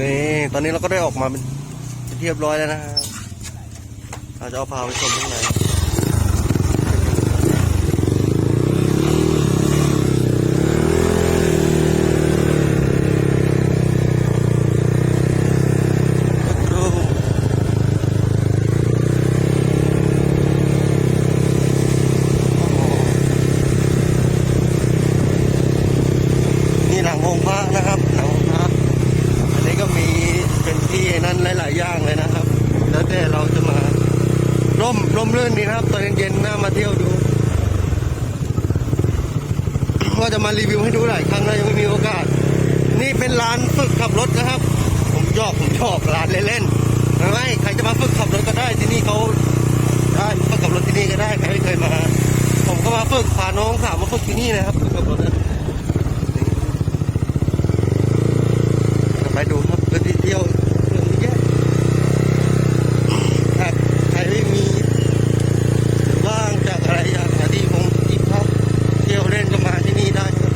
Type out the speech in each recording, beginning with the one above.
นี่ตอนนี้เราก็ได้ออกมาเป็นเป็นเรียบร้อยแล้วนะครับเราจะเอาพาไปชมข้างในดูนี่หลังองค์พระนะครับ หลังองค์พระ อันนี้ก็มีเป็นที่นั้นหลาย ๆ อย่างเลยนะครับ แล้วแต่เราจะมา รื่นดีนะครับตอนเย็นๆน่ามาเที่ยวดูว่าจะมารีวิวให้ดูหลายครั้งแล้วยังไม่มีโอกาส นี่เป็นร้านฝึกขับรถนะครับ ผมชอบผมชอบร้านเล่นๆไม่ใครจะมาฝึกขับรถก็ได้ที่นี่เขาได้ฝึกขับรถที่นี่ก็ได้ใครไม่เคยมา ผมก็มาฝึกพาน้องสาวมาฝึกที่นี่นะครับฝึกขับรถนะ ไปดูครับพื้นที่เที่ยวเรื่องเยอะถ้าใครไม่มีว่างจากอะไรอยากหาที่คงที่พักเที่ยวเล่นก็มาที่นี่ได้ครับ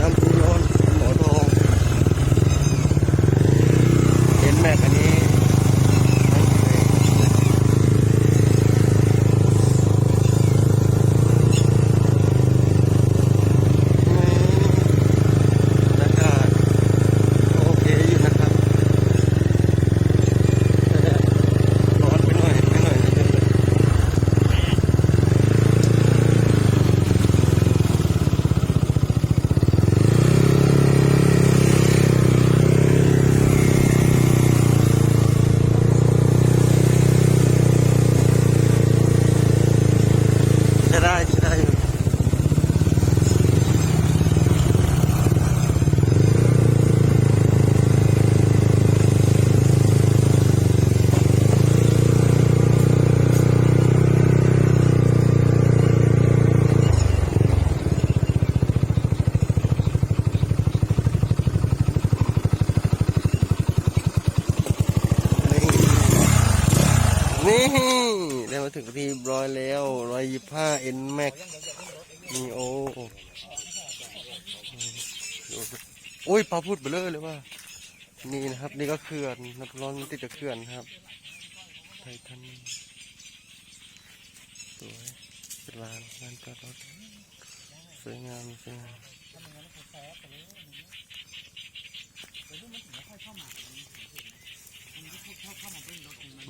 น้ำพุร้อนหมอทองเห็นแม็กอันนี้อืม บรรยากาศโอเคอยู่นะครับแต่ร้อนไปหน่อยไปหน่อยนะ จะไมาถึงที่ร้อยแล้วร้อยยี่ห้าเอ็นแม็กมีโอโอ้ยปลาพูดเบลอเลยว่า นี่นะครับ นี่ก็เขื่อนน้ำร้อนติดกับเขื่อนครับไททันสวยเป็นลานลานจอดรถสวยงามสวยงาม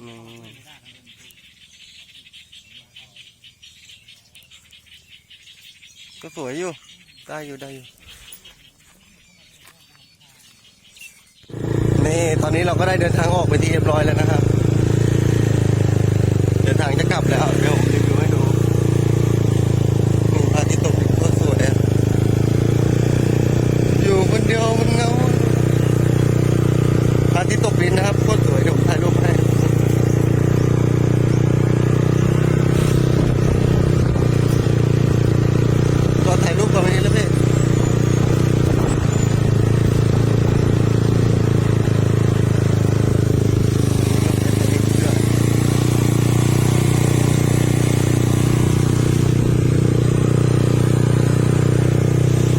อืม ก็สวยอยู่ ได้อยู่ได้อยู่นี่ตอนนี้เราก็ได้เดินทางออกไปที่เรียบร้อยแล้วนะครับ เดินทางจะกลับแล้ว เดี๋ยวผมรีวิวให้ดูนี่พระอาทิตย์ตกดินก็สวยอะอยู่คนเดียวมันเหงาพระอาทิตย์ตกดินนะครับโคตรสวยเดี๋ยวผมถ่ายรูปให้ ก็ถ่ายรูปก่อนไปนี่แล้วพี่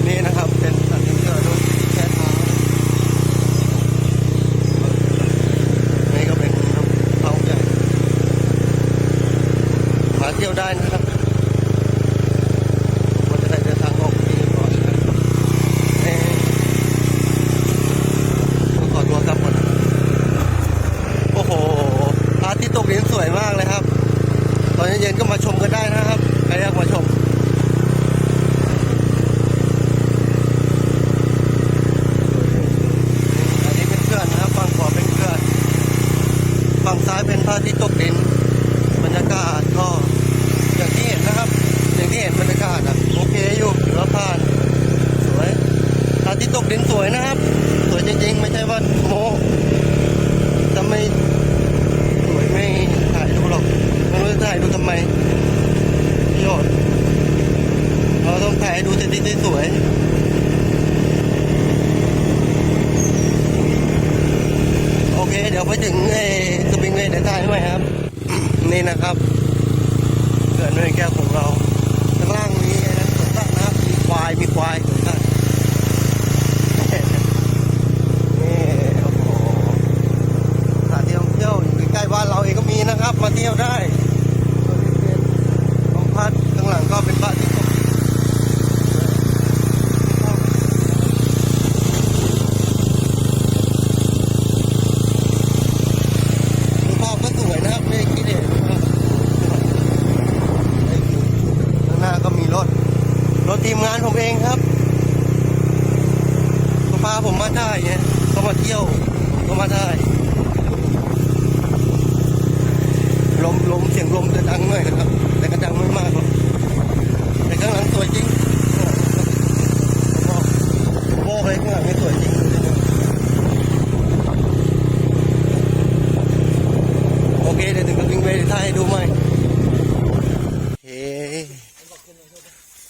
นี่นะครับ เป็นสัตว์เชื่อด้วยแช่เท้านี่ก็เป็นน้ำเขาใหญ่มาเที่ยว ได้นะครับมันจะได้เดินทางออกที่ก่อนนะครับต้องขอตัวกลับก่อนโอ้โหพระอาทิตย์ตกดินสวยมากเลยครับ ตอนเย็นๆก็มาชมกันได้นะครับใครอยากมาชมอันนี้เป็นเขื่อนนะครับฝั่งขวาเป็นเขื่อนฝั่งซ้ายเป็นพระอาทิตย์ตกดิน บรรยากาศก็อย่างที่เห็นนะครับ อย่างที่เห็นบรรยากาศอะโอเคอยู่ถือว่าผ่านสวยพระอาทิตย์ตกดินสวยนะครับ สวยจริงๆ ไม่ใช่ว่าโมจะไม่สวยไม่ถ่ายดูหรอกไม่ รู้จะถ่ายดูทำไมประโยชน์เราต้องถ่ายให้ดูที่ที่สวยโอเค เดี๋ยวไปถึงไอ้สปริงเวย์เดี๋ยวถ่ายให้ใหม่ครับ นี่นะครับเขื่อนเนินแก้วของเราข้างล่างมีอะไรนะสวนสัตว์นะครับมีควายมีควาย ทีมงานผมเองครับเขาพาผมมาได้เนี่ยเขามาเที่ยวเขามาได้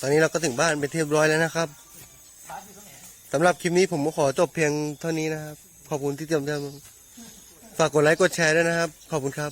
อนนี้เราก็ถึงบ้านเป็นที่เรียบร้อยแล้วนะครับสำหรับคลิปนี้ผมก็ขอจบเพียงเท่านี้นะครับ ขอบคุณที่ติดตามฝากกดไลค์กดแชร์ด้วยนะครับ ขอบคุณครับ